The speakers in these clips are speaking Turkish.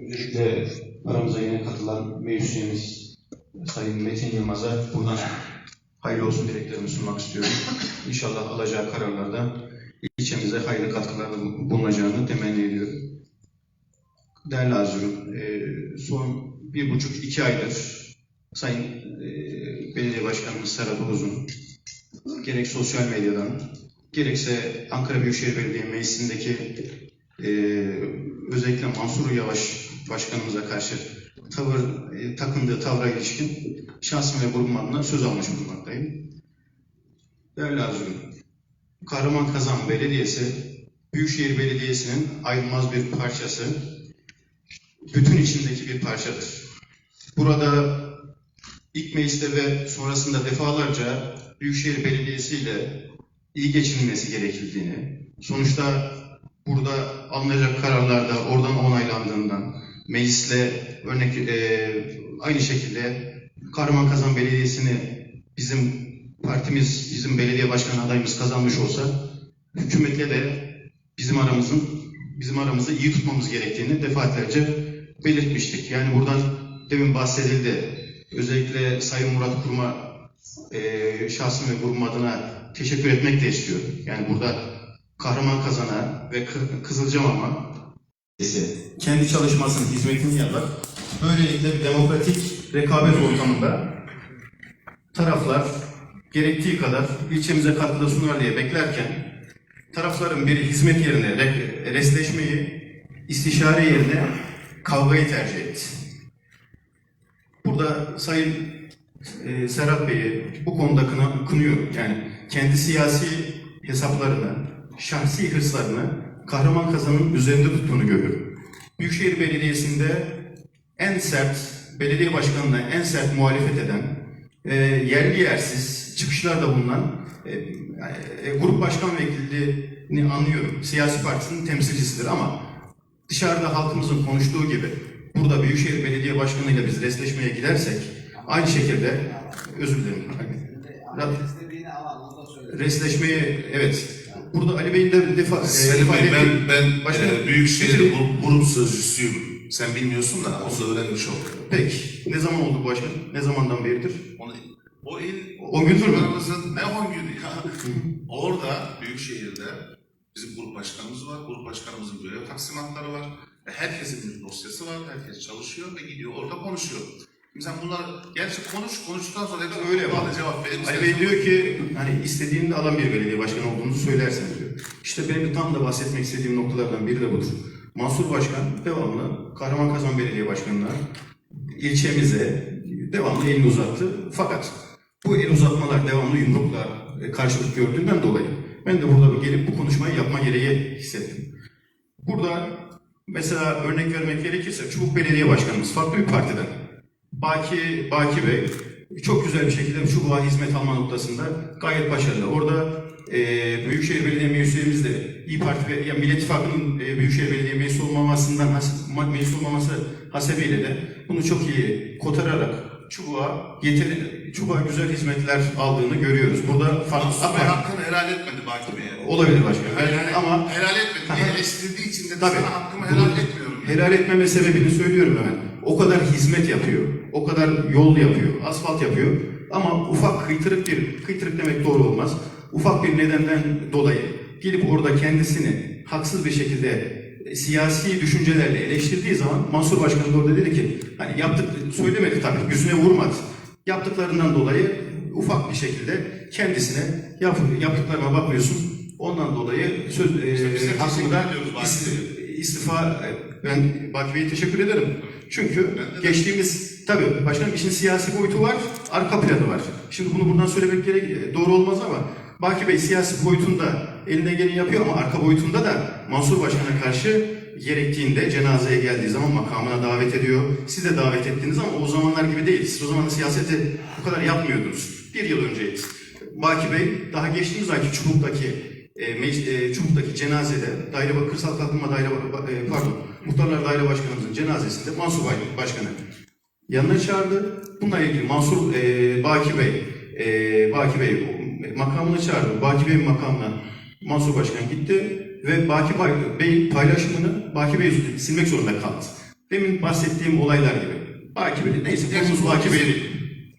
Öncelikle aramıza yeni katılan meclisimiz Sayın Metin Yılmaz'a buradan hayırlı olsun dileklerimi sunmak istiyorum. İnşallah alacağı kararlarda ilçemize hayırlı katkılarda bulunacağını temenni ediyorum. Değerli Azirum, e, son bir buçuk iki aydır Sayın e, Belediye Başkanımız Serhat Uluz'un gerek sosyal medyadan gerekse Ankara Büyükşehir Belediye Meclisi'ndeki e, özellikle Mansur Yavaş Başkanımıza karşı tavır, e, takındığı tavra ilişkin şahsım ve grubum adına söz almış bulunmaktayım. Değerli Azirum, Kahraman Kazan Belediyesi, Büyükşehir Belediyesi'nin ayrılmaz bir parçası, bütün içindeki bir parçadır. Burada ilk mecliste ve sonrasında defalarca Büyükşehir Belediyesi ile iyi geçinilmesi gerekildiğini, sonuçta burada alınacak kararlarda oradan onaylandığından, meclisle örnek e, aynı şekilde Kahraman Belediyesi'ni bizim partimiz, bizim belediye başkanı adayımız kazanmış olsa hükümetle de bizim aramızın bizim aramızı iyi tutmamız gerektiğini defaatlerce belirtmiştik. Yani buradan demin bahsedildi. Özellikle Sayın Murat Kurum'a e, şahsım ve grubum adına teşekkür etmek de istiyorum. Yani burada Kahraman Kazan'a ve Kı- Kızılcamam'a kendi çalışmasının hizmetini yapar. Böylelikle bir demokratik rekabet ortamında taraflar gerektiği kadar ilçemize katkıda sunar diye beklerken tarafların biri hizmet yerine re- resleşmeyi, istişare yerine kavgayı tercih etti. Burada Sayın e, Serhat Bey'i bu konuda kına, kınıyorum. Yani kendi siyasi hesaplarını, şahsi hırslarını kahraman kazanın üzerinde tuttuğunu görüyorum. Büyükşehir Belediyesi'nde en sert, belediye başkanına en sert muhalefet eden, e, yerli yersiz çıkışlarda bulunan e, e, grup başkan vekilliğini anlıyorum. Siyasi partisinin temsilcisidir ama dışarıda halkımızın konuştuğu gibi burada Büyükşehir Belediye Başkanı ile biz resleşmeye gidersek aynı şekilde özür dilerim. Resleşmeyi evet. Burada Ali Bey'in de defa Selim ifade Bey, ben, ben Başkanım, e, Büyükşehir grup, sözcüsüyüm. Sen bilmiyorsun da onu da öğrenmiş oldum. Peki. Ne zaman oldu bu başkan? Ne zamandan beridir? Onu, o il, O gündür mü? Ne on günü ya? Orada Büyükşehir'de bizim grup başkanımız var. Grup başkanımızın görev taksimatları var. Herkesin bir dosyası var. Herkes çalışıyor ve gidiyor orada konuşuyor. Sen bunlar gerçi konuş, konuştuktan sonra da Öyle bana cevap verir Ali Bey diyor ki hani istediğini de alan bir belediye başkanı olduğunuzu söylersen diyor. İşte benim tam da bahsetmek istediğim noktalardan biri de budur. Mansur Başkan devamlı Kahraman Kazan Belediye Başkanı'na ilçemize devamlı elini uzattı. Fakat bu el uzatmalar devamlı yumrukla e, karşılık gördüğünden dolayı ben de burada gelip bu konuşmayı yapma gereği hissettim. Burada mesela örnek vermek gerekirse Çubuk Belediye Başkanımız farklı bir partiden. Baki, Baki Bey çok güzel bir şekilde Çubuk'a hizmet alma noktasında gayet başarılı. Orada e, Büyükşehir Belediye Meclisimiz de İyi Parti ve yani Millet İttifakı'nın e, Büyükşehir Belediye Meclisi olmamasından has, meclis olmaması hasebiyle de bunu çok iyi kotararak Çubuk'a yeteri, Çubuk'a güzel hizmetler aldığını görüyoruz. Burada farklı Bey hakkını helal etmedi Baki Bey'e. olabilir başkanım. Yani Ama helal etmedi. Niye eleştirdiği için de Tabii. sana hakkımı helal etmiyorum. Helal etmeme sebebini söylüyorum hemen. O kadar hizmet yapıyor, o kadar yol yapıyor, asfalt yapıyor. Ama ufak kıytırık bir, kıytırık demek doğru olmaz. Ufak bir nedenden dolayı gelip orada kendisini haksız bir şekilde e, siyasi düşüncelerle eleştirdiği zaman Mansur Başkan da orada dedi ki hani yaptık söylemedi tabii yüzüne vurmadı. Yaptıklarından dolayı ufak bir şekilde kendisine yap, yaptıklarına bakmıyorsun. Ondan dolayı söz e, hakkında istifa ben Baki Bey'e teşekkür ederim. Çünkü geçtiğimiz tabii başkanım işin siyasi boyutu var, arka planı var. Şimdi bunu buradan söylemek gerek doğru olmaz ama Baki Bey siyasi boyutunda eline geleni yapıyor ama arka boyutunda da Mansur Başkan'a karşı gerektiğinde cenazeye geldiği zaman makamına davet ediyor. Siz de davet ettiniz ama o zamanlar gibi değil. Siz o zaman siyaseti bu kadar yapmıyordunuz. Bir yıl önceydi. Baki Bey daha geçtiğimiz ayki Çubuk'taki e, e, Çubuk'taki cenazede daire kırsal kalkınma daire e, pardon muhtarlar daire başkanımızın cenazesinde Mansur Bay, Başkanı yanına çağırdı. Bununla ilgili Mansur e, Baki Bey e, Baki Bey makamına çağırdı. Baki Bey'in makamına Mansur Başkan gitti. ve Baki Bay- Bey'in paylaşımını Baki Bey silmek zorunda kaldı. Demin bahsettiğim olaylar gibi. Baki Bey, neyse konumuz Baki Bey değil.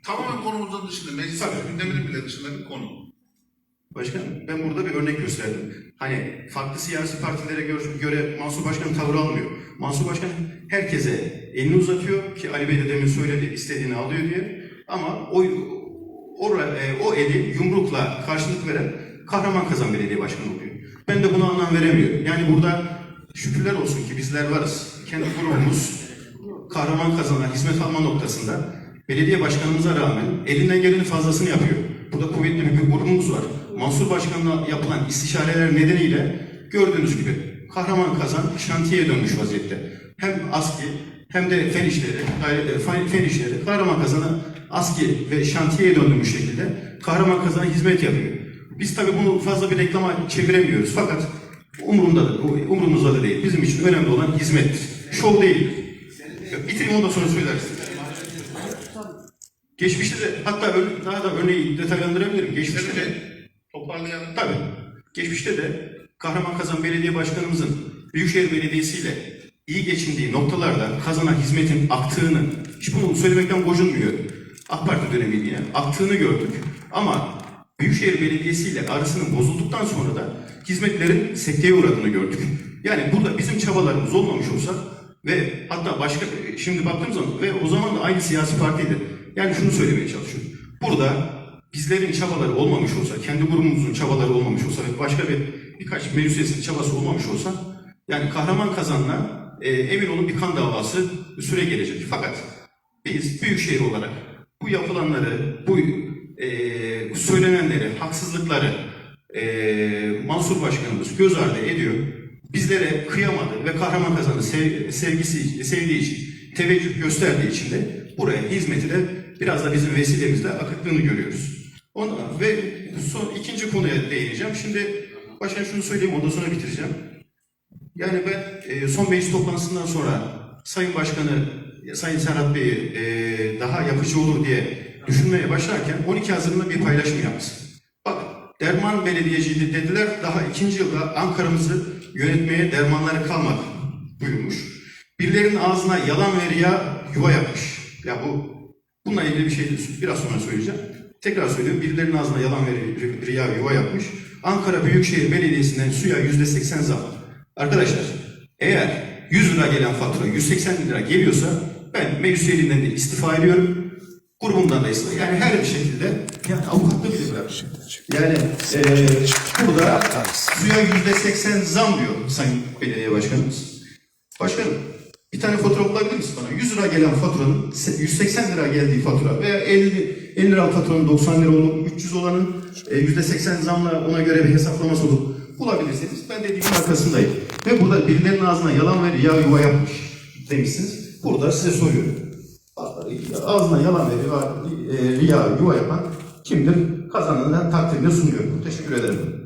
Tamamen konumuzun dışında, meclis gündeminin bile dışında bir konu. Başkanım ben burada bir örnek gösterdim. Hani farklı siyasi partilere göre, göre Mansur Başkan tavır almıyor. Mansur Başkan herkese elini uzatıyor ki Ali Bey de demin söyledi istediğini alıyor diye. Ama o, o, e, o eli yumrukla karşılık veren Kahraman Kazan Belediye Başkanı oluyor. Ben de buna anlam veremiyorum. Yani burada şükürler olsun ki bizler varız. Kendi grubumuz kahraman kazanan hizmet alma noktasında belediye başkanımıza rağmen elinden gelenin fazlasını yapıyor. Burada kuvvetli bir grubumuz var. Mansur Başkan'la yapılan istişareler nedeniyle gördüğünüz gibi kahraman kazan şantiyeye dönmüş vaziyette. Hem ASKİ hem de fen işleri, fen- işleri kahraman kazana ASKİ ve şantiyeye döndürmüş şekilde kahraman kazana hizmet yapıyor. Biz tabii bunu fazla bir reklama çeviremiyoruz fakat umurumda da, umurumuzda da değil. Bizim için önemli olan hizmettir. Şov değil. Bitireyim ondan sonra söylersin. Geçmişte de hatta daha da örneği detaylandırabilirim. Geçmişte de Geçmişte toparlayalım. tabii geçmişte de Kahramankazan Belediye Başkanımızın Büyükşehir Belediyesi ile iyi geçindiği noktalarda kazanan hizmetin aktığını, hiç bunu söylemekten gocunmuyor. AK Parti dönemiydi yine. Aktığını gördük. Ama Büyükşehir Belediyesi ile arasının bozulduktan sonra da hizmetlerin sekteye uğradığını gördük. Yani burada bizim çabalarımız olmamış olsa ve hatta başka şimdi baktığım zaman ve o zaman da aynı siyasi partiydi. Yani şunu söylemeye çalışıyorum. Burada bizlerin çabaları olmamış olsa, kendi grubumuzun çabaları olmamış olsa ve başka bir birkaç meclis üyesinin çabası olmamış olsa yani kahraman kazanla e, emin olun bir kan davası süre gelecek. Fakat biz büyükşehir olarak bu yapılanları, bu e, söylenenleri, haksızlıkları e, Mansur Başkanımız göz ardı ediyor. Bizlere kıyamadı ve kahraman kazanı sev- sevgisi, sevdiği için, teveccüh gösterdiği için de buraya hizmeti de biraz da bizim vesilemizle akıttığını görüyoruz. Ondan ve son ikinci konuya değineceğim. Şimdi başkan şunu söyleyeyim ondan sonra bitireceğim. Yani ben e, son meclis toplantısından sonra Sayın Başkanı, Sayın Serhat Bey'i e, daha yapıcı olur diye düşünmeye başlarken 12 Haziran'da bir paylaşım yaptı. Bak derman belediyeciydi dediler daha ikinci yılda Ankara'mızı yönetmeye dermanları kalmadı buyurmuş. Birilerinin ağzına yalan ve riya yuva yapmış. Ya bu bununla ilgili bir şey biraz sonra söyleyeceğim. Tekrar söylüyorum birilerinin ağzına yalan ve ri- riya yuva yapmış. Ankara Büyükşehir Belediyesi'nden suya yüzde seksen zam. Arkadaşlar eğer 100 lira gelen fatura 180 lira geliyorsa ben meclis üyeliğinden de istifa ediyorum. Grubumdan da istifa. Yani her bir şekilde yani avukatlık bile bırak. Yani eee burada suya yüzde seksen zam diyor Sayın Belediye Başkanımız. Başkanım bir tane fatura bulabilir misin bana? 100 lira gelen faturanın se- 180 lira geldiği fatura veya 50, 50 lira faturanın 90 lira olup 300 olanın e, %80 zamla ona göre bir hesaplaması olup bulabilirseniz ben dediğimin arkasındayım. Ve burada birilerinin ağzına yalan ve riya yuva yapmış demişsiniz. Burada size soruyorum. Ağzına yalan ve riya, e, riya yuva yapan kimdir? Kazananı takdirde sunuyorum. Teşekkür ederim.